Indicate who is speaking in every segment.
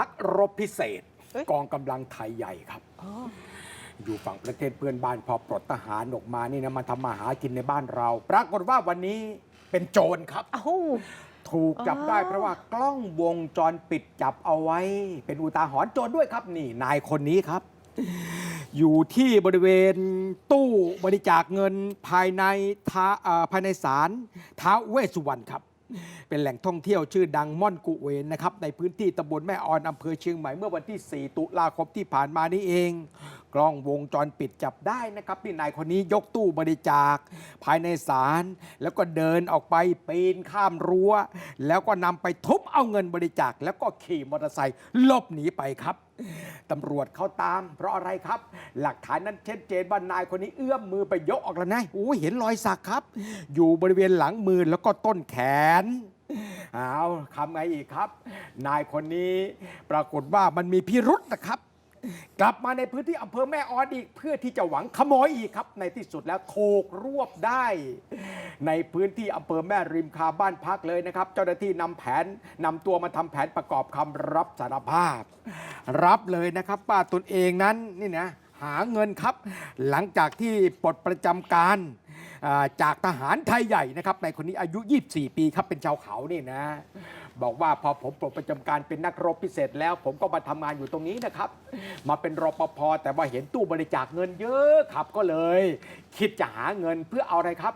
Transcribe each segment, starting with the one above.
Speaker 1: นักรบพิเศษ
Speaker 2: เอ้ย
Speaker 1: กองกำลังไทยใหญ่ครับ อยู่ฝั่งประเทศเพื่อนบ้านพอปลดทหารออกมานี่นะมาทำมาหากินในบ้านเรา ปรากฏว่าวันนี้เป็นโจรครับ
Speaker 2: เอ้า
Speaker 1: ถูกจับได้
Speaker 2: อ๋อ
Speaker 1: เพราะว่ากล้องวงจรปิดจับเอาไว้ เป็นอุทาหรณ์โจรด้วยครับนี่ นายคนนี้ครับ อยู่ที่บริเวณตู้บริจาคเงินภายในท้าเอ่อภายในศาลท้าวเวสสุวรรณครับ เป็นแหล่งท่องเที่ยวชื่อดังม่อนกุเวนนะครับในพื้นที่ตำบลแม่ออนอำเภอเชียงใหม่เมื่อวันที่ 4 ตุลาคมที่ผ่านมานี้เอง กล้องวงจรปิดจับได้นะครับที่นายคนนี้ยกตู้บริจาค ภายในศาลแล้วก็เดินออกไปปีนข้ามรั้ว แล้วก็นำไปทุบเอาเงินบริจาค แล้วก็ขี่มอเตอร์ไซค์หลบหนีไปครับตำรวจเขาตาม เพราะอะไรครับ หลักฐานนั้นชัดเจนว่านายคนนี้เอื้อมมือไปยกออกแล้วนะโอ้เห็นรอยสักครับ อยู่บริเวณหลังมือแล้วก็ต้นแขนเอาคำไงอีกครับ นายคนนี้ปรากฏว่ามันมีพิรุษนะครับ กลับมาในพื้นที่อำเภอแม่ออนอีกเพื่อที่จะหวังขโมยอีกครับ ในที่สุดแล้วถูกรวบได้ ในพื้นที่อำเภอแม่ริมคาบ้านพักเลยนะครับ เจ้าหน้าที่นำแผนนำตัวมาทำแผนประกอบคำรับสารภาพ รับเลยนะครับว่าตนเองนั้นนี่นะหาเงินครับ หลังจากที่ปลดประจำการจากทหารไทยใหญ่นะครับในคนนี้อายุ 24 ปีครับเป็นชาวเขานี่นะ บอกว่าพอผมปลดประจำการเป็นนักรบพิเศษแล้ว ผมก็มาทำงานอยู่ตรงนี้นะครับ มาเป็นรปภแต่ว่าเห็นตู้บริจาคเงินเยอะครับก็เลย คิดจะหาเงินเพื่อเอาอะไรครับ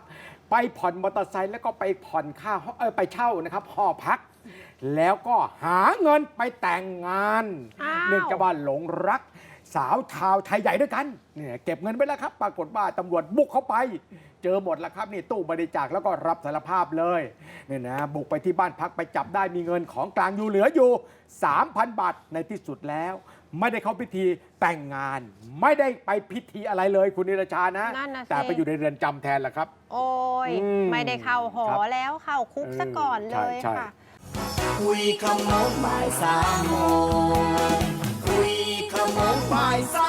Speaker 1: ไปผ่อนมอเตอร์ไซค์แล้วก็ไปผ่อนค่าห้องเออไปเช่านะครับหอพัก แล้วก็หาเงินไปแต่งงาน
Speaker 2: อ้าว
Speaker 1: เนื่องจากว่าหลงรัก สาวชาวไทยใหญ่ด้วยกันเนี่ยเก็บเงินไว้แล้วครับ ปรากฏว่าตำรวจบุกเข้าไป เจอหมดแล้วครับนี่ตู้บริจาคแล้วก็รับสารภาพเลยเนี่ยนะบุกไปที่บ้านพักไปจับได้มีเงินของกลางอยู่เหลืออยู่ 3,000 บาทในที่สุดแล้ว ไม่ได้เข้าพิธีแต่งงาน ไม่ได้ไปพิธีอะไรเลยคุณนิรชานะ
Speaker 2: นั่นน่ะสิ
Speaker 1: แต่ไปอยู่ในเรือนจำแทนแหละครับ
Speaker 2: โอ้ย
Speaker 1: อืม
Speaker 2: ไม่ได้เข้าหอ
Speaker 1: ครับ
Speaker 2: แล้วเข้าคุกซะก่อนเล
Speaker 1: ใช่
Speaker 2: ย
Speaker 1: ใช่
Speaker 2: ค่ะ
Speaker 3: คุยขโมงบ่ายสามโมง คุ